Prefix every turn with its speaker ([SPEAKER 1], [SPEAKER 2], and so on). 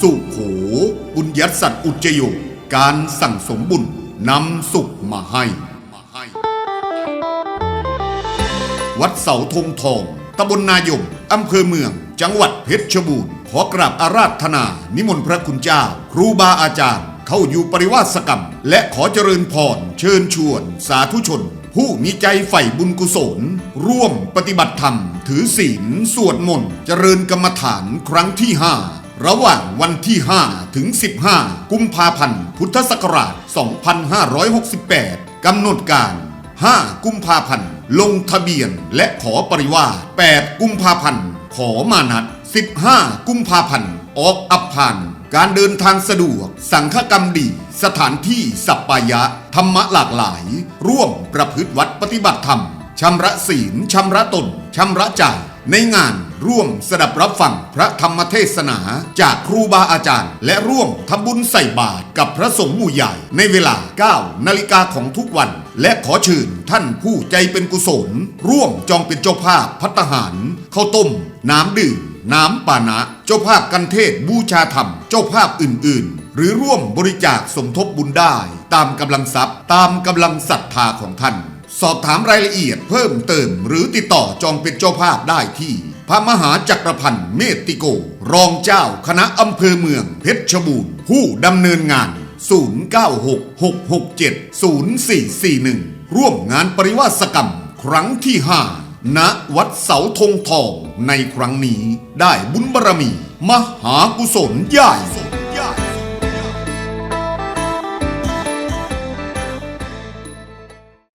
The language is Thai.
[SPEAKER 1] สุขโขบุญยัตสัตว์อุจจโยการสั่งสมบุญนำสุขมาให้ วัดเสาธงทองตำบลนายมอำเภอเมือง จังหวัดเพชรบูรณ์ ขอกราบอาราธนา นิมนต์พระคุณเจ้า ครูบาอาจารย์ เข้าอยู่ปริวาสกรรม และขอเจริญพร เชิญชวน สาธุชน ผู้มีใจใฝ่บุญกุศล ร่วมปฏิบัติธรรม ถือศีล สวดมนต์ เจริญกรรมฐานครั้งที่5 ระหว่างวันที่ 5 ถึง 15 กุมภาพันธ์ พุทธศักราช 2568 กำหนดการ 5 กุมภาพันธ์ ลงทะเบียนและขอปริวาส8 กุมภาพันธ์ ขอมานัด 15 กุมภาพันธ์ ออกอับพานการเดินทางสะดวก สังฆกรรมดี สถานที่สัปปายะ ธรรมะหลากหลาย ร่วมประพฤติวัดปฏิบัติธรรม ชำระศีล ชำระตน ชำระใจ ในงาน ร่วมสดับรับฟังพระธรรมเทศนาจากครูบาอาจารย์ และร่วมทำบุญใส่บาตรกับพระสงฆ์หมู่ใหญ่ ในเวลา 9 นาฬิกาของทุกวัน และขอเชิญท่านผู้ใจเป็นกุศล ร่วมจองเป็นเจ้าภาพพัตตาหารข้าวต้ม น้ำดื่ม น้ำปานะ เจ้าภาพกันเทศบูชาธรรม เจ้าภาพอื่น ๆ หรือร่วมบริจาคสมทบบุญได้ ตามกำลังทรัพย์ ตามกำลังศรัทธาของท่าน สอบถามรายละเอียดเพิ่มเติม หรือติดต่อจองเป็นเจ้าภาพได้ที่ พระมหาจักรพันธ์เมติโก รองเจ้าคณะอำเภอเมืองเพชรบูรณ์ ผู้ดำเนินงาน 0966670441 ร่วมงานปริวาสกรรม ครั้งที่ 5 ณ วัดเสาธงทอง ในครั้งนี้ได้บุญบารมี มหากุศลใหญ่